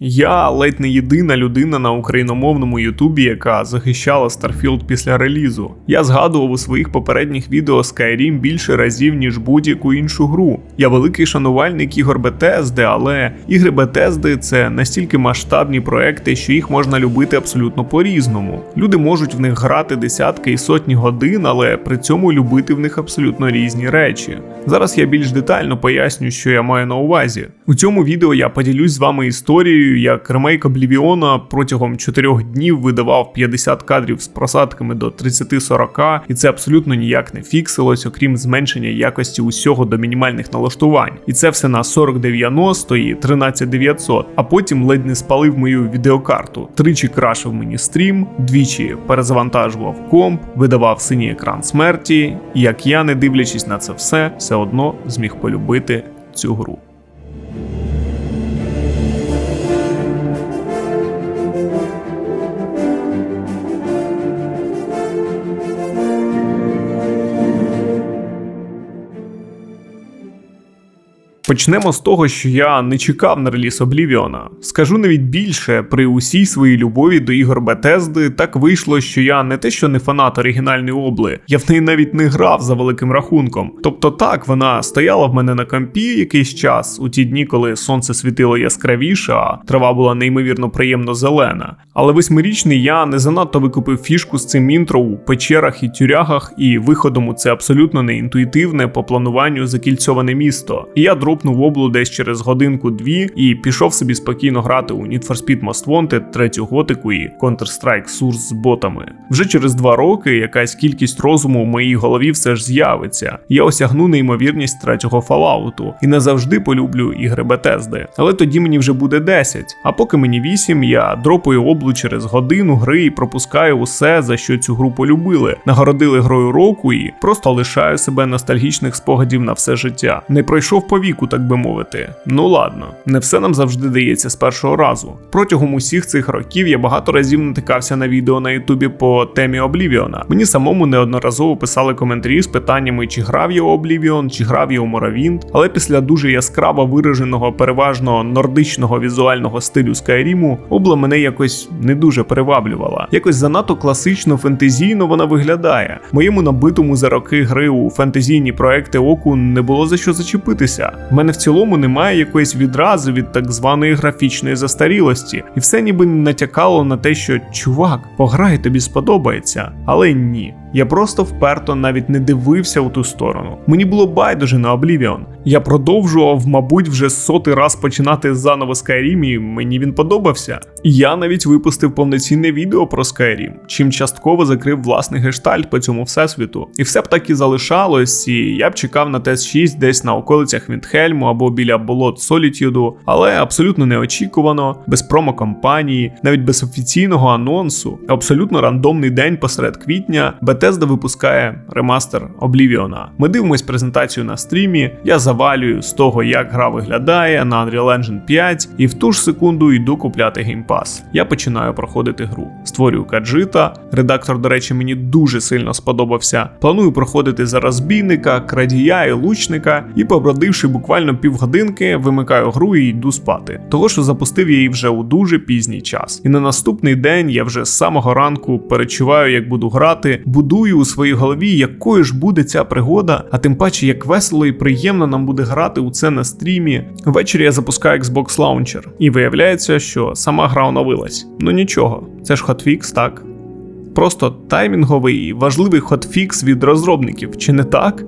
Я ледь не єдина людина на україномовному Ютубі, яка захищала Starfield після релізу. Я згадував у своїх попередніх відео Skyrim більше разів, ніж будь-яку іншу гру. Я великий шанувальник ігор Bethesda, але ігри Bethesda – це настільки масштабні проекти, що їх можна любити абсолютно по-різному. Люди можуть в них грати десятки і сотні годин, але при цьому любити в них абсолютно різні речі. Зараз я більш детально поясню, що я маю на увазі. У цьому відео я поділюсь з вами історією, як ремейк Облівіона протягом 4 днів видавав 50 кадрів з просадками до 30-40, і це абсолютно ніяк не фіксилось, окрім зменшення якості усього до мінімальних налаштувань. І це все на 4090 і 13900, а потім ледь не спалив мою відеокарту. Тричі крашив мені стрім, двічі перезавантажував комп, видавав синій екран смерті, і як я, не дивлячись на це все, все одно зміг полюбити цю гру. Почнемо з того, що я не чекав на реліз Облівіона. Скажу навіть більше, при усій своїй любові до ігор Бетезди так вийшло, що я не те, що не фанат оригінальної обли, я в неї навіть не грав за великим рахунком. Тобто так, вона стояла в мене на компі якийсь час, у ті дні, коли сонце світило яскравіше, а трава була неймовірно приємно зелена. Але восьмирічний я не занадто викупив фішку з цим інтро у печерах і тюрягах, і виходом у це абсолютно не інтуїтивне по плануванню закільцьоване місто. І я дропнув облу десь через годинку-дві і пішов собі спокійно грати у Need for Speed Most Wanted, третю готику і Counter-Strike Source з ботами. Вже через два роки якась кількість розуму в моїй голові все ж з'явиться. Я осягну неймовірність третього Fallout і не завжди полюблю ігри Bethesda. Але тоді мені вже буде 10. А поки мені 8, я дропаю облу через годину гри і пропускаю усе, за що цю гру полюбили. Нагородили грою року і просто лишаю себе ностальгічних спогадів на все життя. Не пройшов по віку, так би мовити. Ну ладно, не все нам завжди дається з першого разу. Протягом усіх цих років я багато разів натикався на відео на Ютубі по темі Облівіона. Мені самому неодноразово писали коментарі з питаннями, чи грав я Облівіон, чи грав я у Моровінт. Але після дуже яскраво вираженого, переважно нордичного візуального стилю Скайріму, обла мене якось не дуже приваблювала. Якось занадто класично фентезійно вона виглядає. Моєму набитому за роки гри у фентезійні проекти оку не було за що зачепитися. Мене в цілому немає якоїсь відрази від так званої графічної застарілості, і все ніби натякало на те, що чувак, пограй тобі сподобається, але ні. Я просто вперто навіть не дивився у ту сторону. Мені було байдуже на Oblivion. Я продовжував, мабуть, вже сотий раз починати заново Skyrim, і мені він подобався. Я навіть випустив повноцінне відео про Skyrim, чим частково закрив власний гештальт по цьому всесвіту. І все б так і залишалось, і я б чекав на ts 6 десь на околицях Віндхельму або біля болот Солітюду, але абсолютно неочікувано, без промо-кампанії, навіть без офіційного анонсу, абсолютно рандомний день посеред квітня. Bethesda випускає ремастер Облівіона. Ми дивимось презентацію на стрімі, я завалюю з того, як гра виглядає на Unreal Engine 5, і в ту ж секунду йду купляти геймпас. Я починаю проходити гру. Створюю каджита. Редактор, до речі, мені дуже сильно сподобався. Планую проходити за розбійника, крадія і лучника, і, побродивши буквально півгодинки, вимикаю гру і йду спати. Того, що запустив я її вже у дуже пізній час. І на наступний день я вже з самого ранку перечуваю, як буду грати, будую у своїй голові, якою ж буде ця пригода, а тим паче, як весело і приємно нам буде грати у це на стрімі. Ввечері я запускаю Xbox Launcher, і виявляється, що сама гра оновилась. Ну нічого, це ж хотфікс, так. Просто таймінговий і важливий хотфікс від розробників, чи не так?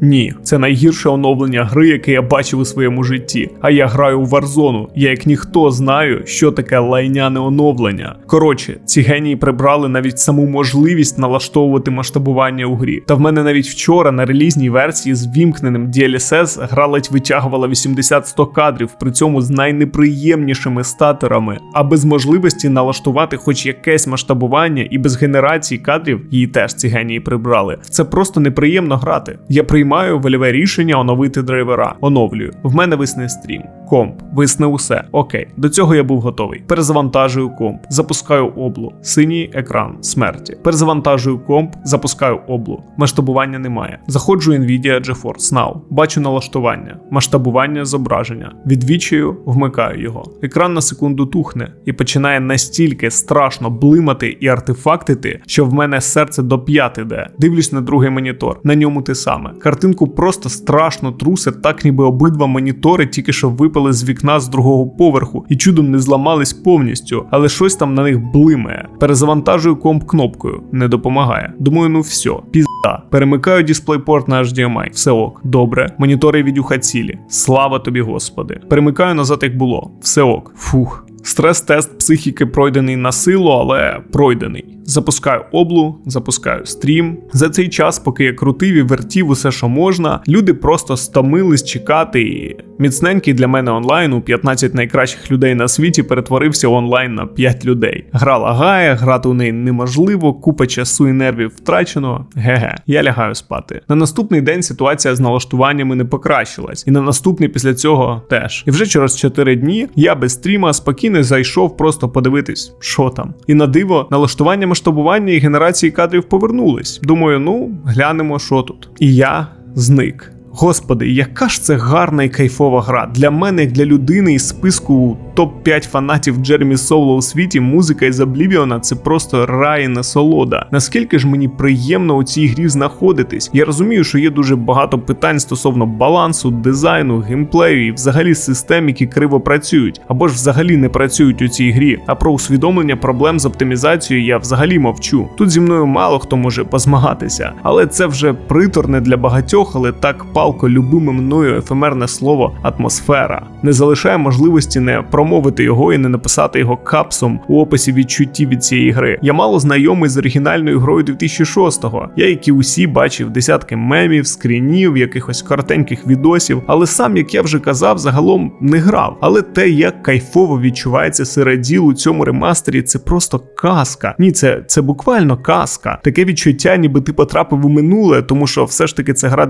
Ні, це найгірше оновлення гри, яке я бачив у своєму житті. А я граю у Warzone, Я як ніхто знаю, що таке лайняне оновлення. Коротше, ці генії прибрали навіть саму можливість налаштовувати масштабування у грі. Та в мене навіть вчора на релізній версії з вімкненим DLSS гра ледь витягувала 80-100 кадрів, при цьому з найнеприємнішими статерами, а без можливості налаштувати хоч якесь масштабування і без генерації кадрів її теж ці генії прибрали. Це просто неприємно грати. Я приймаю приймаю вольове рішення оновити драйвера. Оновлюю. В мене висне стрім. Комп, висне усе. Окей, до цього я був готовий. Перезавантажую комп, запускаю облу. Синій екран смерті. Перезавантажую комп, запускаю облу. Масштабування немає. Заходжу Nvidia GeForce Now. Бачу налаштування, масштабування зображення. Відвічую, вмикаю його. Екран на секунду тухне і починає настільки страшно блимати і артефактити, що в мене серце до п'ят іде. Дивлюсь на другий монітор. На ньому те саме. Картинку просто страшно трусить, так ніби обидва монітори тільки що випали з вікна з другого поверху і чудом не зламались повністю, але щось там на них блимає. Перезавантажую комп кнопкою, не допомагає. Думаю, ну все, пізда. Перемикаю дисплейпорт на HDMI. Все ок, добре. Монітори відюха цілі. Слава тобі, Господи. Перемикаю назад, як було. Все ок. Фух. Стрес-тест психіки пройдений на силу, але пройдений. Запускаю облу, запускаю стрім. За цей час, поки я крутив і вертів усе, що можна, люди просто стомились чекати. І міцненький для мене онлайн у 15 найкращих людей на світі перетворився онлайн на 5 людей. Гра лагає, грати у неї неможливо, купа часу і нервів втрачено. Ге-ге, я лягаю спати. На наступний день ситуація з налаштуваннями не покращилась, і на наступний після цього теж. І вже через 4 дні я без стріма спокійно зайшов просто подивитись, що там. І на диво, налаштування масштабування і генерації кадрів повернулись. Думаю, ну глянемо, що тут. І я зник. Господи, яка ж це гарна і кайфова гра. Для мене, як для людини із списку топ-5 фанатів Джеремі Соуло у світі, музика із Облівіона це просто рай і насолода. Наскільки ж мені приємно у цій грі знаходитись? Я розумію, що є дуже багато питань стосовно балансу, дизайну, геймплею і взагалі систем, які криво працюють, або ж взагалі не працюють у цій грі. А про усвідомлення проблем з оптимізацією я взагалі мовчу. Тут зі мною мало хто може позмагатися, але це вже приторне для багатьох, але так палко любиме мною ефемерне слово атмосфера не залишає можливості не промовити його і не написати його капсом у описі відчуттів від цієї гри. Я мало знайомий з оригінальною грою 2006-го. Я, як і усі, бачив десятки мемів, скрінів, якихось коротеньких відосів, але сам, як я вже казав, загалом не грав. Але те, як кайфово відчувається серед діл у цьому ремастері, це просто казка. Ні, це, це буквально казка. Таке відчуття, ніби ти потрапив у минуле, тому що все ж таки це гра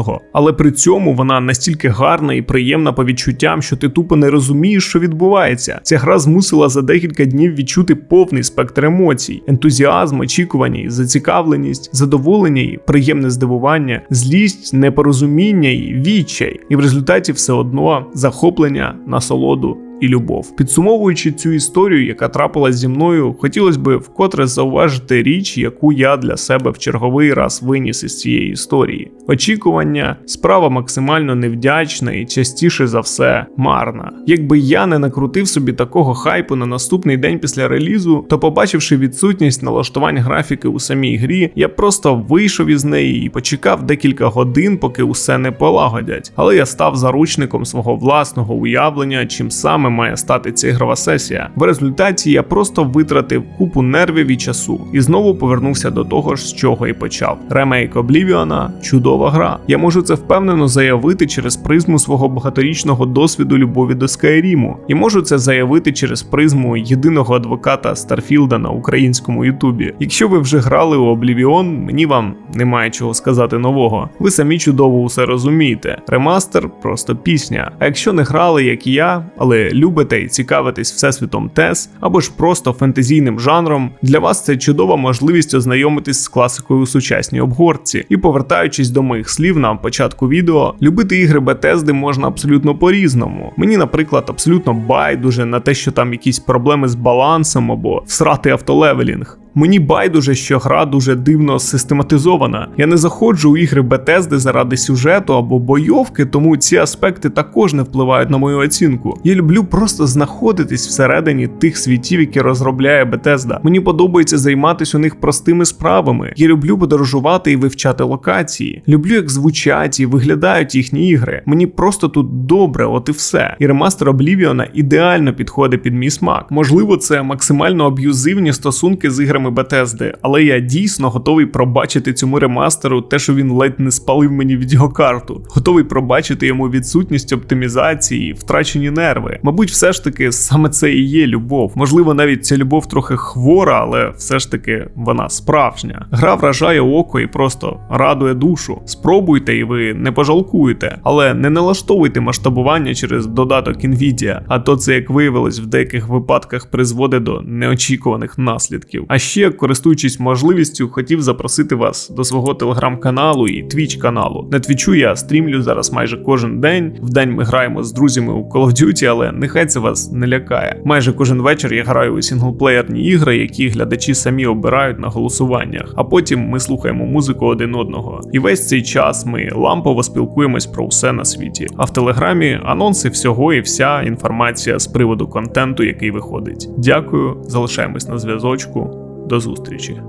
2006-го. Але при цьому вона настільки гарна і приємна по відчуттям, що ти тупо не розумієш, що відбувається. Ця гра змусила за декілька днів відчути повний спектр емоцій: ентузіазм, очікування, зацікавленість, задоволення і приємне здивування, злість, непорозуміння і відчай. І в результаті все одно захоплення, насолоду і любов. Підсумовуючи цю історію, яка трапилась зі мною, хотілося б вкотре зауважити річ, яку я для себе в черговий раз виніс із цієї історії. Очікування, справа максимально невдячна і частіше за все марна. Якби я не накрутив собі такого хайпу на наступний день після релізу, то побачивши відсутність налаштувань графіки у самій грі, я просто вийшов із неї і почекав декілька годин, поки усе не полагодять. Але я став заручником свого власного уявлення, чим саме має стати ця ігрова сесія. В результаті я просто витратив купу нервів і часу і знову повернувся до того ж, з чого і почав. Ремейк Облівіона чудова гра. Я можу це впевнено заявити через призму свого багаторічного досвіду любові до Скайріму, і можу це заявити через призму єдиного адвоката Старфілда на українському Ютубі. Якщо ви вже грали у Облівіон, мені вам немає чого сказати нового. Ви самі чудово усе розумієте. Ремастер просто пісня. А якщо не грали, як і я, але любите і цікавитесь всесвітом ТЕС або ж просто фентезійним жанром, для вас це чудова можливість ознайомитись з класикою у сучасній обгорці. І повертаючись до моїх слів на початку відео, любити ігри Бетезди можна абсолютно по-різному. Мені, наприклад, абсолютно байдуже на те, що там якісь проблеми з балансом або всрати автолевелінг. Мені байдуже, що гра дуже дивно систематизована. Я не заходжу у ігри Bethesda заради сюжету або бойовки, тому ці аспекти також не впливають на мою оцінку. Я люблю просто знаходитись всередині тих світів, які розробляє Bethesda. Мені подобається займатися у них простими справами. Я люблю подорожувати і вивчати локації. Люблю, як звучать і виглядають їхні ігри. Мені просто тут добре, от і все. І ремастер Облівіона ідеально підходить під мій смак. Можливо, це максимально аб'юзивні стосунки з іграми іграми Bethesda, але я дійсно готовий пробачити цьому ремастеру те, що він ледь не спалив мені відеокарту. Готовий пробачити йому відсутність оптимізації, втрачені нерви. Мабуть, все ж таки саме це і є любов. Можливо, навіть ця любов трохи хвора, але все ж таки вона справжня. Гра вражає око і просто радує душу. Спробуйте, і ви не пожалкуєте, але не налаштовуйте масштабування через додаток Nvidia, а то це, як виявилось, в деяких випадках призводить до неочікуваних наслідків. А ще, користуючись можливістю, хотів запросити вас до свого телеграм-каналу і твіч каналу. На твічу я стрімлю зараз майже кожен день. В день ми граємо з друзями у Call of Duty, але нехай це вас не лякає. Майже кожен вечір я граю у сінглплеєрні ігри, які глядачі самі обирають на голосуваннях. А потім ми слухаємо музику один одного. І весь цей час ми лампово спілкуємось про все на світі. А в телеграмі анонси всього і вся інформація з приводу контенту, який виходить. Дякую, залишаємось на зв'язочку. До зустрічі.